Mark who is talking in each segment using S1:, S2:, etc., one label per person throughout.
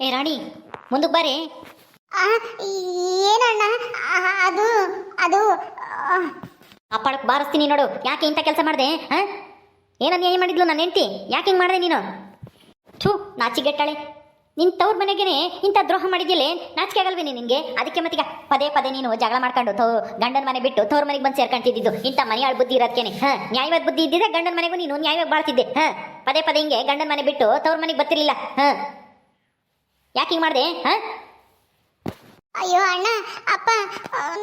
S1: ಏ ರಾಣಿ ಮುಂದಕ್ಕೆ ಬಾರಿ.
S2: ಏನಣ್ಣ? ಅದು ಅದು
S1: ಅಪ್ಪಳಕ್ಕೆ ಬಾರಿಸ್ತೀನಿ ನೋಡು. ಯಾಕೆ ಇಂಥ ಕೆಲಸ ಮಾಡಿದೆ ಹಾಂ ಏನನ್ನ ಏನು ಮಾಡಿದ್ಲು ನನ್ನ ಹೆಂಡ್ತಿ? ಯಾಕೆ ಹಿಂಗೆ ಮಾಡಿದೆ ನೀನು? ಥೂ ನಾಚಿಗೆಟ್ಟಾಳೆ ನಿನ್ನ ತವ್ರ ಮನೆಗೇನೆ ಇಂಥ ದ್ರೋಹ ಮಾಡಿದ್ಯಲ್ಲೇ? ನಾಚಿಕೆ ಆಗಲ್ವೇ ನಿನಗೆ? ಅದಕ್ಕೆ ಮತ್ತೀಗ ಪದೇ ಪದೇ ನೀನು ಜಗಳ ಮಾಡ್ಕೊಂಡು ತೋ ಗಂಡನ ಮನೆ ಬಿಟ್ಟು ತವ್ರ ಮನೆಗೆ ಬಂದು ಸೇರ್ಕೊಂತಿದ್ದು ಇಂಥ ಮನೆಯಾಳ ಬುದ್ಧಿ ಇರೋದಕ್ಕೇನೆ ಹಾಂ? ನ್ಯಾಯವಾದ ಬುದ್ಧಿ ಇದ್ದಿದ್ದೆ ಗಂಡನ ಮನೆಗೂ ನೀನು ನ್ಯಾಯವಾಗಿ ಬಾಳ್ತಿದ್ದೆ ಹಾಂ? ಪದೇ ಪದೇ ಹಿಂಗೆ ಗಂಡನ ಮನೆ ಬಿಟ್ಟು ತವ್ರ ಮನೆಗೆ ಬರ್ತಿರ್ಲಿಲ್ಲ ಹಾಂ? ಯಾಕೆ ಹಿಂಗೆ ಮಾಡಿದೆ ಹಾಂ?
S2: ಅಯ್ಯೋ ಅಣ್ಣ ಅಪ್ಪ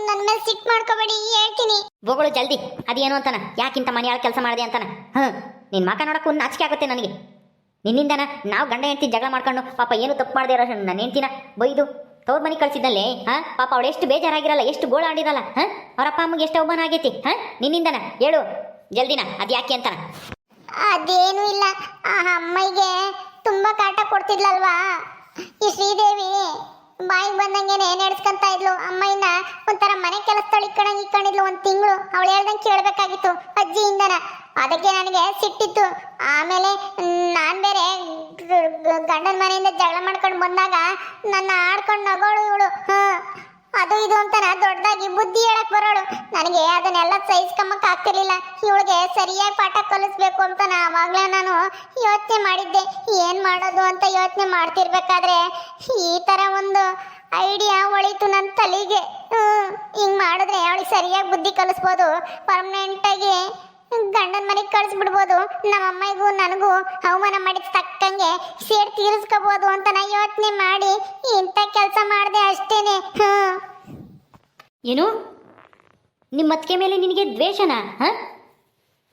S2: ನನ್ನ ಮೇಲೆ ಸಿಟ್ ಮಾಡ್ಕೋಬೇಡಿ ಹೇಳ್ತೀನಿ.
S1: ಬೋಗಳು ಜಲ್ದಿ ಅದೇನು ಅಂತಾನ? ಯಾಕಿಂತ ಮನೆಯಾಳ ಕೆಲಸ ಮಾಡಿದೆ ಅಂತಾನ? ಹಾಂ ನಿನ್ನ ಮಕ ನೋಡಕ್ಕೂ ನಾಚಿಕೆ ಆಗುತ್ತೆ ನನಗೆ. ನಿನ್ನಿಂದನ ನಾವು ಗಂಡ ಹೆಂಡ್ತಿ ಜಗಳ ಮಾಡ್ಕೊಂಡು ಪಾಪ ಏನು ತಪ್ಪು ಮಾಡದೆ ಇರೋ ನನ್ನ ಹೆಂಡ್ತಿನ? ಬೈದು ತವ್ರ ಮನೆ ಕಳ್ಸಿದ್ನಲ್ಲೇ ಹಾಂ? ಪಾಪ ಅವಳು ಎಷ್ಟು ಬೇಜಾರಾಗಿರಲ್ಲ ಎಷ್ಟು ಗೋಳಾಡಿರಲ್ಲ ಹಾಂ? ಅವ್ರ ಅಪ್ಪ ಅಮ್ಮಗೆ ಎಷ್ಟು ಅವಮಾನ ಆಗೈತಿ ಹಾಂ? ನಿನ್ನಿಂದನ ಹೇಳು ಜಲ್ದಿನ ಅದು ಯಾಕೆ ಅಂತಾನ?
S2: ಅದೇನು ಇಲ್ಲ ಆ ಅಮ್ಮಯ್ಯಗೆ ತುಂಬಾ ಕಾಟ ಕೊಡ್ತಿದ್ಲಲ್ವಾ? ಈ ಶ್ರೀದೇವಿ ಬಾಯಿಗೆ ಬಂದಂಗೆನೆ ನಡೆಸ್ಕೊಂತ ಇದ್ಲು? ಅಮ್ಮಯ್ಯನ ಒಂಥರ ಮನೆ ಕೆಲಸದಳು ಇಕ್ಕಣಂಗೆ ಇಕ್ಕೊಂಡಿದ್ಲು ಒಂದು ತಿಂಗಳು. ಅವಳು ಹೇಳ್ದಂಗೆ ಕೇಳಬೇಕಾಗಿತ್ತು ಅಜ್ಜಿಯಿಂದನ. ಅದಕ್ಕೆ ನನಗೆ ಸಿಟ್ಟಿತ್ತು. ಆಮೇಲೆ ನಾನು ಬೇರೆ ಗಂಡನ ಮನೆಯಿಂದ ಜಗಳ ಮಾಡ್ಕೊಂಡು ಬಂದಾಗ ನನ್ನ ಆಡ್ಕೊಂಡು ನಗೋಳು ಇವಳು. ಹಾಂ ಅದು ಇದು ಅಂತಾನ ದೊಡ್ಡದಾಗಿ ಬುದ್ಧಿ ಹೇಳಕ್ ಬರೋಳು. ನನಗೆ ಅದನ್ನೆಲ್ಲ ಸಹಿಸ್ಕೊಂಬಕ್ ಆಗ್ತಿರ್ಲಿಲ್ಲ. ಇವಳಿಗೆ ಸರಿಯಾಗಿ ಪಾಠ ಕಲಿಸ್ಬೇಕು ಅಂತ ಆವಾಗ್ಲೇ ನಾನು ಯೋಚನೆ ಮಾಡಿದ್ದೆ. ಏನ್ ಮಾಡೋದು ಅಂತ ಯೋಚನೆ ಮಾಡ್ತಿರ್ಬೇಕಾದ್ರೆ ಈ ತರ ಒಂದು ಐಡಿಯಾ ಒಳಿತು ನನ್ನ ತಲೆಗೆ. ಹಿಂಗ್ ಮಾಡಿದ್ರೆ ಅವಳಿಗೆ ಸರಿಯಾಗಿ ಬುದ್ಧಿ ಕಲಿಸ್ಬೋದು. ಪರ್ಮನೆಂಟ್ ಆಗಿ ಕಳಿಸ್ಬಿಡ್ಬೋದು. ನಮ್ಮ ಅಮ್ಮಗೂ ನನಗೂ ಅವಮಾನ ಮಾಡಿದ ತಕ್ಕಂಗೆ ಸೇಡ್ ತೀರಿಸ್ಕೋಬೋದು ಅಂತ ನಾ ಯೋಚನೆ ಮಾಡಿ ಇಂಥ ಕೆಲಸ ಮಾಡಿದೆ ಅಷ್ಟೇನೆ. ಹಾಂ
S1: ಏನು? ನಿಮ್ಮ ಅತ್ತಿಗೆ ಮೇಲೆ ನಿನಗೆ ದ್ವೇಷನಾ? ಹಾಂ?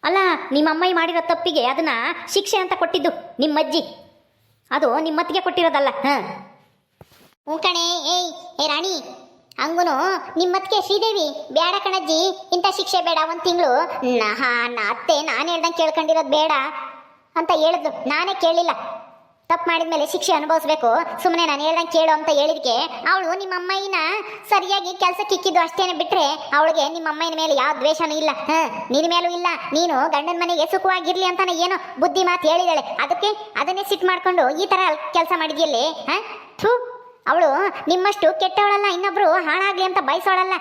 S1: ಅಲ್ಲ ನಿಮ್ಮ ಅಮ್ಮಯ್ಯ ಮಾಡಿರೋ ತಪ್ಪಿಗೆ ಅದನ್ನ ಶಿಕ್ಷೆ ಅಂತ ಕೊಟ್ಟಿದ್ದು ನಿಮ್ಮ ಅಜ್ಜಿ ಅದು ನಿಮ್ಮ ಅತ್ತಿಗೆ ಕೊಟ್ಟಿರೋದಲ್ಲ ಹಾಂ?
S2: ಹ್ಞೂ ಕಣೆ ಏಯ್ ಏ ರಾಣಿ ಹಂಗುನು ನಿಮ್ಮತ್ಗೆ ಶ್ರೀದೇವಿ, ಬೇಡ ಕಣಜ್ಜಿ ಇಂಥ ಶಿಕ್ಷೆ ಬೇಡ, ಒಂದು ತಿಂಗಳು. ನಾ, ಅತ್ತೆ, ನಾನು ಹೇಳ್ದಂಗೆ ಕೇಳ್ಕೊಂಡಿರೋದು ಬೇಡ ಅಂತ ಹೇಳಿದ್ಲು ನಾನೇ ಕೇಳಲಿಲ್ಲ ತಪ್ಪು ಮಾಡಿದ ಮೇಲೆ ಶಿಕ್ಷೆ ಅನುಭವಿಸ್ಬೇಕು. ಸುಮ್ಮನೆ ನಾನು ಹೇಳ್ದಂಗೆ ಕೇಳು ಅಂತ ಹೇಳಿದ್ಕೆ, ಅವಳು ನಿಮ್ಮ ಅಮ್ಮಯ್ಯನ ಸರಿಯಾಗಿ ಕೆಲಸಕ್ಕೆ ಇಕ್ಕಿದ್ದು ಅಷ್ಟೇನೆ ಬಿಟ್ಟರೆ ಅವಳಿಗೆ ನಿಮ್ಮ ಅಮ್ಮಯ್ಯನ ಮೇಲೆ ಯಾವ ದ್ವೇಷನೂ ಇಲ್ಲ. ಹಾಂ ನಿನ್ನ ಮೇಲೂ ಇಲ್ಲ. ನೀನು ಗಂಡನ ಮನೆಗೆ ಸುಖವಾಗಿರಲಿ ಅಂತಾನೆ ಏನೋ ಬುದ್ಧಿ ಮಾತು ಹೇಳಿದಾಳೆ. ಅದಕ್ಕೆ ಅದನ್ನೇ ಸಿಟ್ಟು ಮಾಡ್ಕೊಂಡು ಈ ಥರ ಕೆಲಸ ಮಾಡಿದ್ಯಲ್ಲಿ? ಹಾಂ, ಥೂ. ಅವಳು, ನಿಮ್ಮಷ್ಟು ಕೆಟ್ಟವಳಲ್ಲ, ಇನ್ನೊಬ್ರು ಹಾಳಾಗ್ಲಿ ಅಂತ ಬಯಸೋಳಲ್ಲ.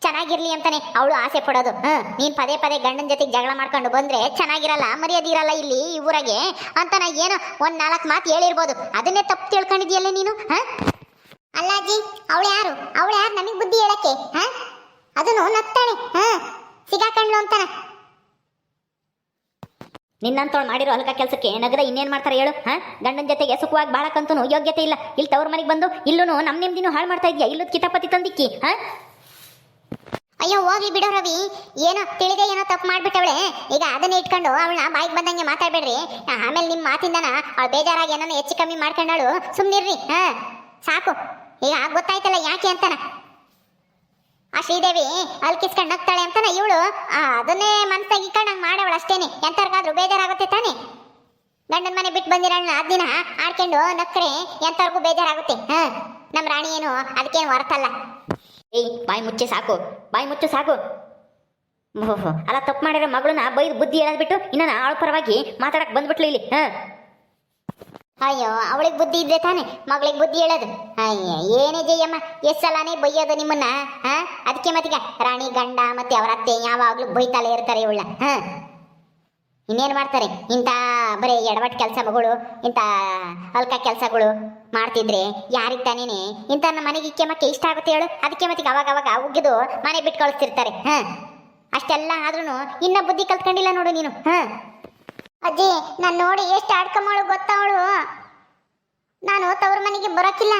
S2: ಚೆನ್ನಾಗಿರ್ಲಿ ಅಂತಾನೆ ಅವಳು ಆಸೆ ಪಡೋದು. ಹ್ಮ್ ನೀನ್ ಪದೇ ಪದೇ ಗಂಡನ ಜೊತೆಗೆ ಜಗಳ ಮಾಡ್ಕೊಂಡು ಬಂದ್ರೆ ಚೆನ್ನಾಗಿರಲ್ಲ, ಮರ್ಯಾದೆ ಇರಲ್ಲ ಇಲ್ಲಿ ಈ ಊರಾಗೆ? ಅಂತ ನಾ ಏನೋ ಒಂದ್ ನಾಲ್ಕು ಮಾತು ಹೇಳಿರ್ಬೋದು. ಅದನ್ನೇ ತಪ್ಪು ತಿಳ್ಕೊಂಡಿದ್ಯಲ್ಲ ನೀನು? ಹ? ಅಲ್ಲಾಜಿ, ಅವಳು ಯಾರು? ಅವಳು ಯಾರು ನನಗೆ ಬುದ್ಧಿ ಹೇಳಕ್ಕೆ? ಹ? ಅದನ್ನು ನಗ್ತಾಳೆ. ಹ ಸಿಗಾಕಂಡ್ಲು ಅಂತಾನ.
S1: ನಿನ್ನಂತವಳು ಮಾಡಿರೋ ಹಲಕ ಕೆಲಸಕ್ಕೆ ನಗದ ಇನ್ನೇನು ಮಾಡ್ತಾರೆ ಹೇಳು, ಹಾ? ಗಂಡನ ಜೊತೆಗೆ ಸುಖವಾಗಿ ಬಾಳಕ್ಕಂತೂ ಯೋಗ್ಯತೆ ಇಲ್ಲ. ಇಲ್ಲಿ ತವ್ರ ಮನೆಗೆ ಬಂದು ಇಲ್ಲೂ ನಮ್ಮ ನೆಮ್ಮದಿನೂ ಹಾಳು ಮಾಡ್ತಾ ಇದೆಯಾ? ಇಲ್ಲದ ಕಿತಾಪತಿ ತಂದಿಕ್ಕಿ, ಹಾಂ?
S2: ಅಯ್ಯೋ ಹೋಗ್ಲಿ ಬಿಡೋ ರವಿ. ಏನೋ ತಿಳಿದೆ ಏನೋ ತಪ್ಪು ಮಾಡ್ಬಿಟ್ಟವಳೆ. ಈಗ ಅದನ್ನ ಇಟ್ಕೊಂಡು ಅವಳನ್ನ ಬಾಯಿಗೆ ಬಂದಂಗೆ ಮಾತಾಡ್ಬೇಡ್ರಿ. ಆಮೇಲೆ ನಿಮ್ಮ ಮಾತಿಂದನ ಅವಳು ಬೇಜಾರಾಗಿ ಏನೋ ಹೆಚ್ಚು ಕಮ್ಮಿ ಮಾಡ್ಕೊಂಡಾಳು. ಸುಮ್ಮನಿರ್ರಿ ಹಾ? ಸಾಕು. ಈಗ ಗೊತ್ತಾಯ್ತಲ್ಲ ಯಾಕೆ ಅಂತಾನ? ಆ ಶ್ರೀದೇವಿ ಅಲ್ಲಿ ಕಿಸ್ಕೊಂಡು ನಗ್ತಾಳೆ ಅಂತಾನೆ ಇವಳು. ಅದನ್ನೇ ಮನಸ್ಸಾಗಿ ಇಕ್ಕೊಂಡು ಹಂಗೆ ಮಾಡವಳು ಅಷ್ಟೇನೆ. ಎಂಥವ್ರಿಗಾದ್ರೂ ಬೇಜಾರಾಗುತ್ತೆ ತಾನೆ. ಗಂಡನ ಮನೆ ಬಿಟ್ಟು ಬಂದಿರೋಣ ಆ ದಿನ ಆಡ್ಕೊಂಡು ನಕ್ಕರೆ ಎಂಥವ್ರಿಗೂ ಬೇಜಾರಾಗುತ್ತೆ. ಹಾಂ ನಮ್ಮ ರಾಣಿ ಏನು ಅದಕ್ಕೇನು ಹೊರತಲ್ಲ.
S1: ಏಯ್, ಬಾಯಿ ಮುಚ್ಚೆ ಸಾಕು. ಬಾಯಿ ಮುಚ್ಚು ಸಾಕು. ಓಹೋ, ಅಲ್ಲ ತಪ್ಪು ಮಾಡಿರೋ ಮಗಳನ್ನ ಬೈದು ಬುದ್ಧಿ ಹೇಳದ್ಬಿಟ್ಟು ಇನ್ನ ಆಳು ಪರವಾಗಿ ಮಾತಾಡಕ್ಕೆ ಬಂದ್ಬಿಟ್ಲು ಇಲ್ಲಿ. ಹಾಂ.
S2: ಅಯ್ಯೋ, ಅವಳಿಗೆ ಬುದ್ಧಿ ಇದ್ರೆ ತಾನೆ? ಮಗಳಿಗೆ ಬುದ್ಧಿ ಹೇಳೋದು? ಅಯ್ಯ, ಏನೇ ಜಯಮ್ಮ ಎಷ್ಟು ಸಲನೇ ಬೈಯೋದು ನಿಮ್ಮನ್ನ, ಹಾ? ಅದಕ್ಕೆ ಮತ್ತೀಗ, ರಾಣಿ ಗಂಡ ಮತ್ತೆ ಅವರ ಅತ್ತೆ ಯಾವಾಗ್ಲೂ ಬೈತಾಳೆ ಇರ್ತಾರೆ ಇವಳ ಹಾ? ಇನ್ನೇನು ಮಾಡ್ತಾರೆ? ಇಂಥ ಬರೀ ಕೆಲಸ ಮಗಳು ಇಂಥ ಹಲ್ಕ ಕೆಲಸಗಳು ಮಾಡ್ತಿದ್ರೆ ಯಾರಿಗೆ ತಾನೇನೆ? ಇಂಥ ನಮ್ಮ ಮನೆಗೆ ಇಕ್ಕೆಮಕ್ಕೆ ಇಷ್ಟ ಆಗುತ್ತೆ ಹೇಳು? ಅದಕ್ಕೆ ಮತ್ತೀಗ ಅವಾಗ ಅವಾಗ ಉಗಿದು ಮನೆ ಬಿಟ್ಟು ಕಳಿಸ್ತಿರ್ತಾರೆ ಹಾ? ಅಷ್ಟೆಲ್ಲ ಆದ್ರೂ ಇನ್ನ ಬುದ್ಧಿ ಕಲ್ತ್ಕೊಂಡಿಲ್ಲ ನೋಡು ನೀನು, ಹಾ? ಅಜ್ಜಿ, ನಾನು ನೋಡಿ ಎಷ್ಟು ಆಡ್ಕೊಂಬಳು ಗೊತ್ತವಳು ನಾನು ತವ್ರ ಮನೆಗೆ ಬರೋಕ್ಕಿಲ್ಲ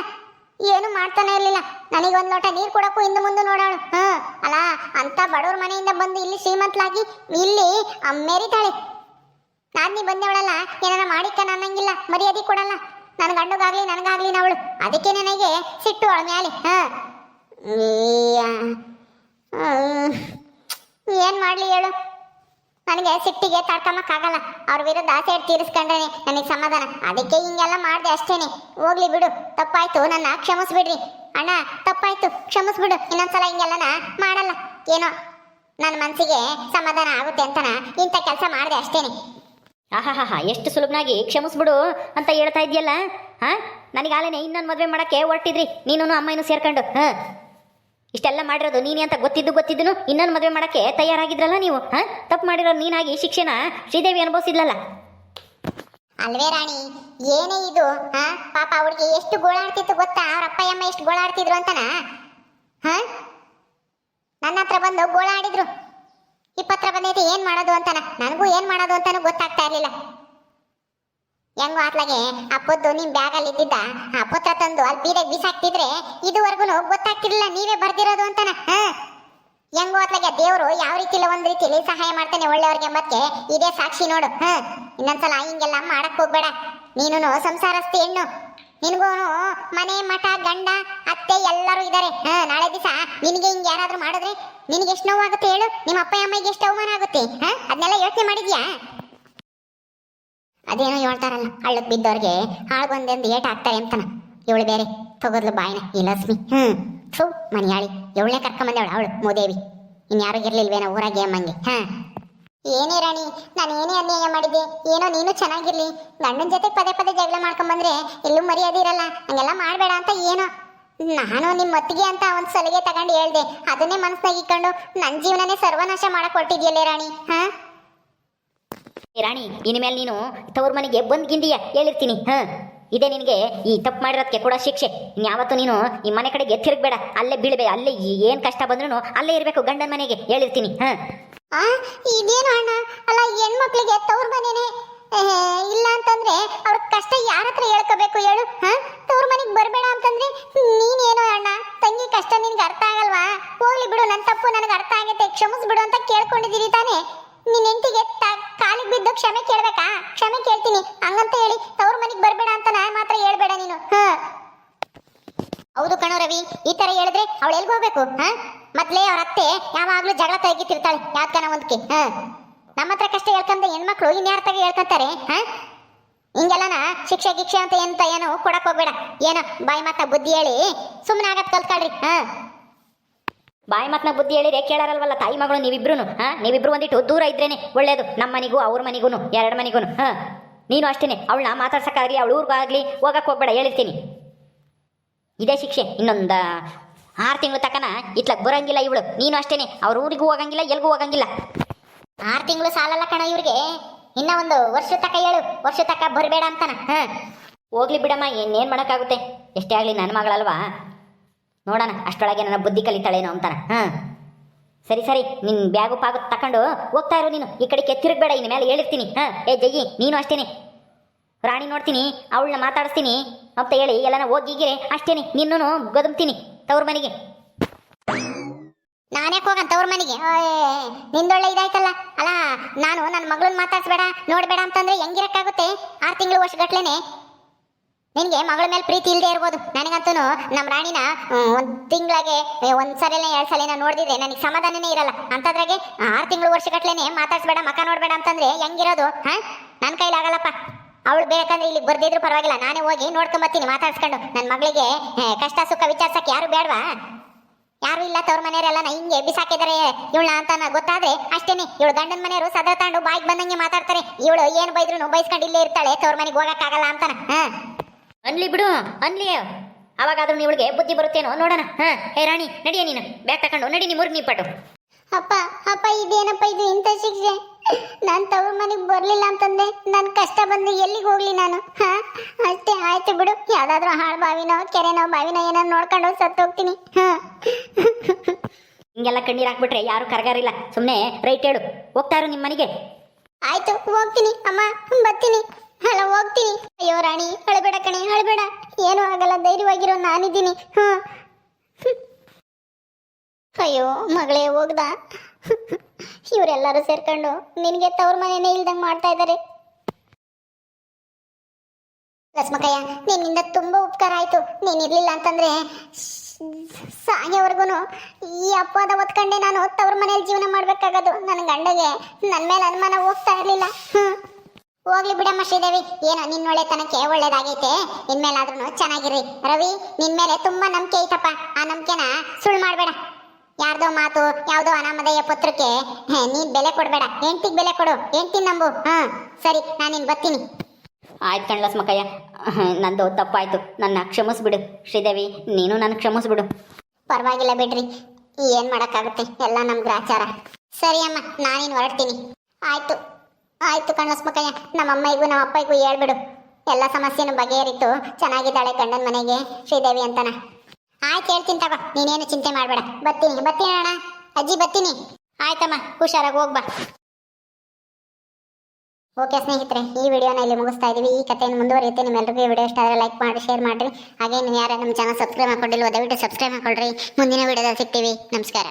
S2: ಏನು ಮಾಡ್ತಾನೆ ಇರಲಿಲ್ಲ. ನನಗೆ ಒಂದು ಲೋಟ ನೀರು ಕೊಡಕ್ಕೂ ಹಿಂದೆ ಮುಂದೆ ನೋಡೋಳು ಹ, ಅಲ್ಲ, ಅಂತ ಬಡವ್ರ ಮನೆಯಿಂದ ಬಂದು ಇಲ್ಲಿ ಶ್ರೀಮಂತಲಾಗಿ ಇಲ್ಲಿ ಅಮ್ಮೇರಿತಾಳೆ ನಾನು ನೀ ಬಂದವಳಲ್ಲ ಏನಾರ ಮಾಡಿಕ್ಕ ನನ್ನಂಗಿಲ್ಲ ಮರ್ಯಾದೆ ಕೊಡಲ್ಲ. ನನ್ನ ಗಂಡಗಾಗ್ಲಿ, ನನಗಾಗ್ಲಿ ಅವಳು ಅದಕ್ಕೆ ನನಗೆ ಸಿಟ್ಟು ಅವಳ ಮ್ಯಾಲೆ. ಹ. ಏನ್ ಮಾಡ್ಲಿ ಹೇಳು? ನನಗೆ ಸಿಟ್ಟಿಗೆ ತಡ್ಕೊಂಬಕ್ಕಾಗಲ್ಲ ಅವ್ರ ವಿರುದ್ಧ ಆಸೆ ತೀರಿಸ್ಕೊಂಡ್ರೆ ನನಗೆ ಸಮಾಧಾನ. ಅದಕ್ಕೆ ಹಿಂಗೆಲ್ಲ ಮಾಡಿದೆ ಅಷ್ಟೇನೆ. ಹೋಗ್ಲಿ ಬಿಡು. ತಪ್ಪಾಯ್ತು. ನನ್ನ ಕ್ಷಮಿಸ್ಬಿಡ್ರಿ. ಅಣ್ಣ, ತಪ್ಪಾಯ್ತು. ಕ್ಷಮಿಸ್ಬಿಡು. ಇನ್ನೊಂದ್ಸಲ ಹಿಂಗೆಲ್ಲನ ಮಾಡಲ್ಲ. ಏನೋ ನನ್ನ ಮನಸ್ಸಿಗೆ ಸಮಾಧಾನ ಆಗುತ್ತೆ ಅಂತನ ಇಂಥ ಕೆಲಸ ಮಾಡಿದೆ ಅಷ್ಟೇನೆ.
S1: ಆಹಾಹಾ ಎಷ್ಟು ಸುಲಭನಾಗಿ ಕ್ಷಮಿಸ್ಬಿಡು ಅಂತ ಹೇಳ್ತಾ ಇದೆಯಲ್ಲ ಹಾ? ನನಗಾಲೇನೆ ಇನ್ನೊಂದು ಮದುವೆ ಮಾಡೋಕ್ಕೆ ಹೊರಟಿದ್ರಿ. ನೀನು ಅಮ್ಮನೂ ಸೇರ್ಕೊಂಡು, ಹಾ? ಇಷ್ಟೆಲ್ಲ ಮಾಡಿರೋದು ನೀನೇ ಅಂತ ಗೊತ್ತಿದ್ದು ಗೊತ್ತಿದ್ದನು ಇನ್ನೊಂದು ಮದುವೆ ಮಾಡಕ್ಕೆ ತಯಾರಾಗಿದ್ರಲ್ಲ ನೀವು, ಹಾ? ತಪ್ಪು ಮಾಡಿರೋ ನೀನಾಗಿ ಶಿಕ್ಷೆನ ಶ್ರೀದೇವಿ ಅನುಭವಿಸಿದ್ಲಲ್ಲ?
S2: ಅಲ್ವೇ ರಾಣಿ, ಏನೇ ಇದು, ಹಾ? ಪಾಪ ಅವಳಿಗೆ ಎಷ್ಟು ಗೋಳಾಡ್ತಿತ್ತು ಗೊತ್ತಾ? ಅವ್ರ ಅಮ್ಮ ಎಷ್ಟು ಗೋಳಾಡ್ತಿದ್ರು ಅಂತನ? ಹಾ? ನನ್ನ ಹತ್ರ ಬಂದು ಗೋಳಾಡಿದ್ರು. ಇಪ್ಪತ್ರ ಬಂದೈತೆ, ಏನ್ ಮಾಡೋದು ಅಂತನ? ನನಗೂ ಏನ್ ಮಾಡೋದು ಅಂತಾನು ಗೊತ್ತಾಗ್ತಾ ಇರ್ಲಿಲ್ಲ. ಹೆಂಗೋ ಆತ್ಲಾಗೆ, ಅಪ್ಪದ್ದು ನಿಮ್ ಬ್ಯಾಗ್ ಅಲ್ಲಿ ಇದ್ದಿದ್ದ ಅಪ್ಪತ್ರ ತಂದು ಅಲ್ಲಿ ಬೀದಾಗ ಬಿಸಾಕ್ತಿದ್ರೆ ಇದುವರೆಗೂ ಗೊತ್ತಾಗ್ತಿರ್ಲಿಲ್ಲ, ನೀವೇ ಬರ್ದಿರೋದು ಅಂತಾನ ಹೆಂಗೋ ಆತ್ಲಾಗೆ, ದೇವ್ರು ಯಾವ ರೀತಿಲಿ ಒಂದ್ ರೀತಿಲಿ ಸಹಾಯ ಮಾಡ್ತಾನೆ ಒಳ್ಳೆಯವ್ರಿಗೆ ಮತ್ತೆ ಇದೇ ಸಾಕ್ಷಿ ನೋಡು, ಹ? ಇನ್ನೊಂದ್ಸಲ ಹಿಂಗೆಲ್ಲ ಮಾಡಕ್ ಹೋಗ್ಬೇಡ. ನೀನು ಸಂಸಾರಸ್ತಿ ಹೆಣ್ಣು. ನಿನ್ಗೂನು ಮನೆ, ಮಠ, ಗಂಡ, ಅತ್ತೆ ಎಲ್ಲರೂ ಇದಾರೆ, ಹ? ನಾಳೆ ದಿವಸ ನಿನಗೆ ಹಿಂಗ್ ಯಾರಾದ್ರೂ ಮಾಡಿದ್ರೆ ನಿನಗೆ ಎಷ್ಟು ನೋವಾಗುತ್ತೆ ಹೇಳು? ನಿಮ್ಮ ಅಪ್ಪ ಅಮ್ಮಗೆ ಎಷ್ಟು ಅವಮಾನ ಆಗುತ್ತೆ, ಹ? ಅದನ್ನೆಲ್ಲ ಯೋಚನೆ ಮಾಡಿದ್ಯಾ? ಅದೇನೋ ಹೇಳ್ತಾರಲ್ಲ ಹಳ್ಳಕ್ಕೆ ಬಿದ್ದವ್ರಿಗೆ ಹಾಳು ಬಂದೆಂದು ಏಟ್ ಹಾಕ್ತಾರೆ ಅಂತನ. ಇವಳು ಬೇರೆ, ತಗೋದ್ಲು ಬಾಯಿನ. ಈ ಲಕ್ಷ್ಮಿ, ಹ್ಮ್. ಥು, ಮನೆಯಾಳಿ. ಇವಳನ್ನೇ ಕರ್ಕೊಂಬಂದವಳು, ಅವಳು ಮೂದೇವಿ. ಇನ್ಯಾರು ಇರ್ಲಿಲ್ವೇನೋ ಊರಾಗೆ ಅಮ್ಮಂಗೆ, ಹಾ. ಏನೇ ರಾಣಿ, ನಾನು ಏನೇ ಅನ್ಯಾಯ ಮಾಡಿದ್ದೆ? ಏನೋ ನೀನು ಚೆನ್ನಾಗಿರ್ಲಿ. ಗಂಡನ ಜೊತೆ ಪದೇ ಪದೇ ಜಗಳ ಮಾಡ್ಕೊಂಬಂದ್ರೆ ಎಲ್ಲೂ ಮರ್ಯಾದೆ ಇರಲ್ಲ. ಹಂಗೆಲ್ಲ ಮಾಡಬೇಡ ಅಂತ ಏನೋ. ನಾನು ನಿಮ್ಮ ಮತ್ತಿಗೆ ಅಂತ ಒಂದು ಸಲಿಗೆ ತಗೊಂಡು ಹೇಳ್ದೆ. ಅದನ್ನೇ ಮನಸ್ಸಾಗಿ ಇಕ್ಕಂಡು ನನ್ನ ಜೀವನನೇ ಸರ್ವನಾಶ ಮಾಡಕ್ ಹೊರಟಿದ್ಯಲ್ಲೇ ರಾಣಿ, ಹಾ?
S1: ರಾಣಿ, ಇನ್ಮೇಲೆ ನೀನು ತವ್ರ ಮನೆಗೆ ಬಂದ್ ಗಿಂದಿಯ ಹೇಳಿರ್ತೀನಿ, ಹ? ಇದೇ ನಿನಗೆ ಈ ತಪ್ಪು ಮಾಡಿರೋದಕ್ಕೆ ಕೂಡ ಶಿಕ್ಷೆ. ಇನ್ಯಾವತ್ತು ನೀನು ಈ ಮನೆ ಕಡೆಗೆ ತಿರುಗಬೇಡ, ಅಲ್ಲೇ ಬೀಳ್ಬೇಡ ಅಲ್ಲೇ ಏನು ಕಷ್ಟ ಬಂದ್ರೂ ಅಲ್ಲೇ ಇರಬೇಕು ಗಂಡನ ಮನೆಗೆ ಹೇಳಿರ್ತೀನಿ, ಹಾ?
S2: ಇದೇನು ಅಣ್ಣ? ಅಲ್ಲ, ಹೆಣ್ಮಕ್ಳಿಗೆ ತವ್ರ ಮನೇನೆ ಇಲ್ಲ ಅಂತಂದ್ರೆ ಅವ್ರ ಕಷ್ಟ ಯಾರ ಹತ್ರ ಹೇಳ್ಕೋಬೇಕು ಹೇಳು, ಹಾ? ತವ್ರ ಮನೆಗೆ ಬರಬೇಡ ಅಂತಂದ್ರೆ ನೀನೇನು ಅಣ್ಣ? ತಂಗಿ ಕಷ್ಟ ನಿನ್ಗೆ ಅರ್ಥ ಆಗಲ್ವಾ? ಹೋಗ್ಲಿ ಬಿಡು ನನ್ನ ತಪ್ಪು ನನಗೆ ಅರ್ಥ ಆಗೈತೆ ಕ್ಷಮಿಸ್ಬಿಡು ಅಂತ ಕೇಳ್ಕೊಂಡಿದ್ದೀರಿ ತಾನೇ? ನಿನ್ನ ಹೆಂಡತಿಗೆ ಕಾಲಿಗೆ ಬಿದ್ದು ಕ್ಷಮೆ ಕೇಳ್ಬೇಕಾ? ಕ್ಷಮೆ ಕೇಳ್ತೀನಿ. ಹಂಗಂತ ಹೇಳಿ ತವ್ರ ಮನೆಗೆ ಬರಬೇಡ ಅಂತ ನಾ ಮಾತ್ರ ಹೇಳ್ಬೇಡ ನೀನು. ಹಾ. ಹೌದು ಕಣೋ ರವಿ, ಈ ತರ ಹೇಳಿದ್ರೆ ಅವಳು ಎಲ್ಲಿ ಹೋಗ್ಬೇಕು? ಹಾ? ಮೊದ್ಲೇ ಅವ್ರ ಅತ್ತೆ ಯಾವಾಗ್ಲೂ ಜಗಳ ತೆಗಿತಿರ್ತಾಳೆ ಯಾವ್ದನ ಒಂದ್ಕೆ? ಹಾ. ನಮ್ಮ ಹತ್ರ ಕಷ್ಟ ಹೇಳ್ಕಂತ ಹೆಣ್ಮಕ್ಳು ಇನ್ಯಾರ ತಗ ಹೇಳ್ಕೊಂತಾರೆ? ಹಾ? ಹಿಂಗೆಲ್ಲನ ಶಿಕ್ಷೆ ಗಿಕ್ಷೆ ಅಂತ ಎಂತ ಏನು ಕೊಡಕ್ ಹೋಗ್ಬೇಡ. ಏನೋ ಬಾಯಿ ಮಾತಾ ಬುದ್ಧಿ ಹೇಳಿ ಸುಮ್ಮನೆ ಆಗತ್ ಕಲ್ತ್ಕೊಳ್ರಿ ಹಾ.
S1: ಬಾಯಿ ಮಾತನ್ನ ಬುದ್ಧಿ ಹೇಳಿದ್ರೆ ಕೇಳಾರಲ್ವಲ್ಲ ತಾಯಿ ಮಗಳು ನೀವಿಬ್ರು ಹಾ? ನೀವಿಬ್ರು ಒಂದಿಟ್ಟು ದೂರ ಇದ್ರೇನೆ ಒಳ್ಳೇದು. ನಮ್ಮ ಮನೆಗೂ ಅವ್ರ ಮನೆಗೂ ಎರಡು ಮನೆಗೂ ಹಾ? ನೀನು ಅಷ್ಟೇನೆ. ಅವಳನ್ನ ಮಾತಾಡ್ಸಕ್ಕಾಗ್ಲಿ, ಅವಳ ಆಗಲಿ ಹೋಗಕ್ಕೆ ಹೋಗ್ಬೇಡ, ಹೇಳಿರ್ತೀನಿ. ಇದೇ ಶಿಕ್ಷೆ. ಇನ್ನೊಂದು ಆರು ತಿಂಗಳು ತಕನ ಇತ್ಲಕ್ ಬರಂಗಿಲ್ಲ ಇವಳು. ನೀನು ಅಷ್ಟೇನೆ. ಅವ್ರ ಊರಿಗೂ ಹೋಗಂಗಿಲ್ಲ, ಎಲ್ಗೂ ಹೋಗಂಗಿಲ್ಲ.
S2: ಆರು ತಿಂಗಳು ಸಾಲಲ್ಲ ಕಣ ಇವ್ರಿಗೆ. ಇನ್ನ ಒಂದು ವರ್ಷ ತಕ ಹೇಳು. ವರ್ಷ ತಕ ಬರಬೇಡ ಅಂತಾನ, ಹಾಂ?
S1: ಹೋಗ್ಲಿ ಬಿಡಮ್ಮ ಇನ್ನೇನು ಮಾಡೋಕ್ಕಾಗುತ್ತೆ? ಎಷ್ಟೇ ಆಗಲಿ ನನ್ನ ಮಗಳಲ್ವಾ? ನೋಡೋಣ, ಅಷ್ಟೊಳಗೆ ನನ್ನ ಬುದ್ಧಿ ಕಲಿತಾಳೇನೋ ಅಂತಾನ. ಹಾಂ. ಸರಿ ಸರಿ ನಿನ್ನ ಬ್ಯಾಗು ಪಾಗು ತಕೊಂಡು ಹೋಗ್ತಾ ಇರೋ ನೀನು. ಈ ಕಡೆಗೆ ತಿರುಗಬೇಡ ಇನ್ನು ಮೇಲೆ ಹೇಳಿರ್ತೀನಿ ಹಾಂ, ಏ ಜಯ್ಯಿ ನೀನು ಅಷ್ಟೇನೆ. ರಾಣಿ ನೋಡ್ತೀನಿ, ಅವಳನ್ನ ಮಾತಾಡಿಸ್ತೀನಿ ಅಂತ ಹೇಳಿ ಎಲ್ಲನ ಹೋಗಿಗಿರಿ ಅಷ್ಟೇನೆ. ನಿನ್ನೂ ಗದುಮ್ತೀನಿ, ತವ್ರ ಮನೆಗೆ.
S2: ನಾನೇ ಹೋಗಂತ ಅವ್ರ ಮನೆಗೆ? ನಿಂದೊಳ್ಳೆ ಇದಾಯ್ತಲ್ಲ. ಅಲ್ಲ, ನಾನು ನನ್ನ ಮಗಳನ್ನ ಮಾತಾಡ್ಸ್ಬೇಡ, ನೋಡ್ಬೇಡ ಅಂತಂದ್ರೆ ಹೆಂಗಿರಕ್ಕಾಗುತ್ತೆ? ಆರು ತಿಂಗಳು ವರ್ಷಗಟ್ಲೆನೆ ನಿನಗೆ ಮಗಳ ಮೇಲೆ ಪ್ರೀತಿ ಇಲ್ಲದೆ ಇರ್ಬೋದು. ನನಗಂತೂ ನಮ್ಮ ರಾಣಿನ ಒಂದು ತಿಂಗಳಾಗೆ ಒಂದು ಒಂದ್ ಸಲ ಎರಡ್ ಸಲ ನೋಡಿದ್ರೆ ನನಗೆ ಸಮಾಧಾನನೇ ಇರಲ್ಲ. ಅಂತದ್ರಾಗೆ ಆರು ತಿಂಗಳು ವರ್ಷಗಟ್ಲೆನೆ ಮಾತಾಡ್ಸ್ಬೇಡ, ಮಕ ನೋಡ್ಬೇಡ ಅಂತಂದ್ರೆ ಹೆಂಗಿರೋದು, ಹಾ? ನನ್ನ ಕೈಲಿ ಆಗಲ್ಲಪ್ಪ. ಅವಳು ಬೇಕಂದ್ರೆ ಇಲ್ಲಿ ಬರ್ದಿದ್ರು ಪರವಾಗಿಲ್ಲ. ನಾನೇ ಹೋಗಿ ನೋಡ್ಕೊಂಬತ್ತೀನಿ ಮಾತಾಡ್ಸ್ಕೊಂಡು. ನನ್ನ ಮಗಳಿಗೆ ಕಷ್ಟ, ಸುಖ ವಿಚಾರ್ಸಕ್ಕೆ ಯಾರು ಬೇಡವಾ? ಯಾರು ಇಲ್ಲ, ತವ್ರ ಮನೆಯವರೆಲ್ಲ ಹಿಂಗೆ ಬಿಸಾಕಿದಾರೆ ಇವಳ ಅಂತ ಗೊತ್ತಾದ್ರೆ ಅಷ್ಟೇನೆ. ಇವಳು ಗಂಡನ ಮನೆಯವರು ಸದಾ ತಾಂಡು ಬಾಯಿಗೆ ಬಂದಂಗೆ ಮಾತಾಡ್ತಾರೆ. ಇವಳು ಏನು ಬೈದ್ರು ಬೈಸ್ಕೊಂಡು ಇಲ್ಲೇ ಇರ್ತಾಳೆ, ತವ್ರ ಮನೆಗೆ ಹೋಗಕ್ಕಾಗಲ್ಲ ಅಂತಾನ. ಹಾ.
S1: ಅನ್ಲಿ ಬಿಡು ಅನ್ಲಿ. ಅವಾಗಾದ್ರೂ ಇವಳಿಗೆ ಬುದ್ಧಿ ಬರುತ್ತೇನೋ ನೋಡೋಣ. ಹಾ ಹೇ ರಾಣಿ ನಡಿಯ ನೀನು. ಬ್ಯಾಗ್ ತಕೊಂಡು ನಡಿ ನಿಮ್ಮ ಊರಿಗೆ ನೀಪಟ್ಟು
S2: ಅಪ್ಪ ಅಪ್ಪ ಇದೇನಪ್ಪ ಇದು ಇಂಥ ಶಿಕ್ಷೆ? ನಾನು ತವ್ರ ಮನೆಗೆ ಬರಲಿಲ್ಲ ಅಂತಂದೆ ನನ್ನ ಕಷ್ಟ ಬಂದು ಎಲ್ಲಿಗೆ ಹೋಗ್ಲಿ ನಾನು? ಹಾ ಅಷ್ಟೇ ಆಯ್ತು ಬಿಡು. ಯಾವ್ದಾದ್ರು ಹಾಳು ಬಾವಿನೋ ಕೆರೆನೋ ಬಾವಿನೋ ಏನೋ ನೋಡ್ಕೊಂಡು ಸತ್ತು ಹೋಗ್ತೀನಿ. ಹಾ.
S1: ಹಿಂಗೆಲ್ಲ ಕಣ್ಣೀರು ಹಾಕ್ಬಿಟ್ರೆ ಯಾರು ಕರಗಾರಿಲ್ಲ ಸುಮ್ಮನೆ ರೈಟ್ ಹೇಳು. ಹೋಗ್ತಾರು ನಿಮ್ಮ ಮನೆಗೆ.
S2: ಆಯ್ತು ಹೋಗ್ತೀನಿ. ಅಮ್ಮ ಬರ್ತೀನಿ. ಅಲ್ಲ, ಹೋಗ್ತೀನಿ. ಅಯ್ಯೋ, ರಾಣಿ ಅಳಬೇಡ ಕಣೆ ಅಳಬೇಡ ಏನೂ ಆಗಲ್ಲ, ಧೈರ್ಯವಾಗಿರೋ ನಾನಿದ್ದೀನಿ. ಹಾ ಅಯ್ಯೋ, ಮಗಳೇ, ಹೋಗ್ದ? ಇವರೆಲ್ಲರೂ ಸೇರ್ಕೊಂಡು ನಿನಗೆ ತವ್ರ ಮನೆನೇ ಇಲ್ದಂಗೆ ಮಾಡ್ತಾ ಇದ್ದಾರೆ ರಸ್ಮಕಯ್ಯ ನಿನ್ನಿಂದ ತುಂಬಾ ಉಪಕಾರ ಆಯ್ತು. ನೀನ್ ಇರ್ಲಿಲ್ಲ ಅಂತಂದ್ರೆ ಸಾಯೋವರೆಗೂ ಈ ಅಪವಾದ ಒತ್ಕೊಂಡೆ ನಾನು ತವ್ರ ಮನೇಲಿ ಜೀವನ ಮಾಡ್ಬೇಕಾಗದು. ನನ್ನ ಗಂಡಗೆ ನನ್ನ ಮೇಲೆ ಅನುಮಾನ ಹೋಗ್ತಾ ಇರಲಿಲ್ಲ. ಹ್ಮ್. ಹೋಗ್ಲಿ ಬಿಡಮ್ಮ ಶ್ರೀದೇವಿ. ಏನೋ ನಿನ್ನ ಒಳ್ಳೆತನಕ್ಕೆ ಒಳ್ಳೇದಾಗೈತೆ. ಇನ್ಮೇಲಾದ್ರೂ ಚೆನ್ನಾಗಿರ್ರಿ. ರವಿ ನಿನ್ ಮೇಲೆ ತುಂಬಾ ನಂಬಿಕೆ ಐತಪ್ಪ. ಆ ನಂಬಿಕೆನ ಸುಳ್ಳು ಮಾಡಬೇಡ. ಯಾರ್ದೋ ಮಾತು ಯಾವ್ದೋ ಅನಾಮಧೇಯ ಪತ್ರಕ್ಕೆ ನೀನ್ ಬೆಲೆ ಕೊಡ್ಬೇಡ. ಹೆಂಡ್ತಿಗ್ ಬೆಲೆ ಕೊಡು. ಹೆಂಡ್ತಿ ನಂಬು. ಹಾ ಸರಿ ನಾನಿನ್ ಬರ್ತೀನಿ.
S1: ಆಯ್ತು ಕಣ್ಲಸ್ ಮಕ್ಕಯ್ಯ ನಂದು ತಪ್ಪಾಯ್ತು. ನನ್ನ ಕ್ಷಮಿಸ್ಬಿಡು. ಶ್ರೀದೇವಿ ನೀನು ನನ್ನ ಕ್ಷಮಿಸ್ಬಿಡು.
S2: ಪರವಾಗಿಲ್ಲ ಬಿಡ್ರಿ. ಏನ್ ಮಾಡಕ್ಕಾಗುತ್ತೆ? ಎಲ್ಲ ನಮ್ ಗ್ರಾಚಾರ ಸರಿ ಅಮ್ಮ ನಾನೇನ್ ಹೊರಡ್ತೀನಿ. ಆಯ್ತು. ಆಯ್ತು ಕಣ್ಣಸ್ಮಕ್ಕಯ್ಯ ನಮ್ಮ ಅಮ್ಮಗೂ ನಮ್ಮ ಅಪ್ಪಯ್ಯಗೂ ಹೇಳ್ಬಿಡು. ಎಲ್ಲ ಸಮಸ್ಯೆನೂ ಬಗೆಹರಿತು, ಚೆನ್ನಾಗಿದ್ದಾಳೆ ಗಂಡನ ಮನೆಗೆ, ಶ್ರೀದೇವಿ ಅಂತನ. ಆಯ್ತು ಹೇಳ್ತೀನಿ ತಗೋ, ನೀನೇನು ಚಿಂತೆ ಮಾಡಬೇಡ. ಬತ್ತೀನಿ ಬರ್ತೀನಿ ಅಣ್ಣ. ಅಜ್ಜಿ ಬತ್ತೀನಿ
S1: ಆಯ್ತಮ್ಮ, ಹುಷಾರಾಗಿ ಹೋಗ್ಬಾ
S2: ಓಕೆ ಸ್ನೇಹಿತರೆ, ಈ ವಿಡಿಯೋನ ಇಲ್ಲಿ ಮುಗಿಸ್ತಾ ಇದೀವಿ. ಈ ಕಥೆಯನ್ನು ಮುಂದುವರಿಯುತ್ತೆ. ನಿಮ್ಮೆಲ್ಲರಿಗೂ ಈ ವಿಡಿಯೋ ಇಷ್ಟ ಆದರೆ ಲೈಕ್ ಮಾಡಿ ಶೇರ್ ಮಾಡಿರಿ. ಹಾಗೆ ನೀವು ಯಾರು ನಮ್ಮ ಚಾನಲ್ ಸಬ್ಸ್ಕ್ರೈಬ್ ಮಾಡ್ಕೊಂಡಿಲ್ಲ ದಯವಿಟ್ಟು ಸಬ್ಸ್ಕ್ರೈಬ್ ಮಾಡ್ಕೊಳ್ರಿ. ಮುಂದಿನ ವಿಡಿಯೋದಲ್ಲಿ ಸಿಗ್ತೀವಿ. ನಮಸ್ಕಾರ.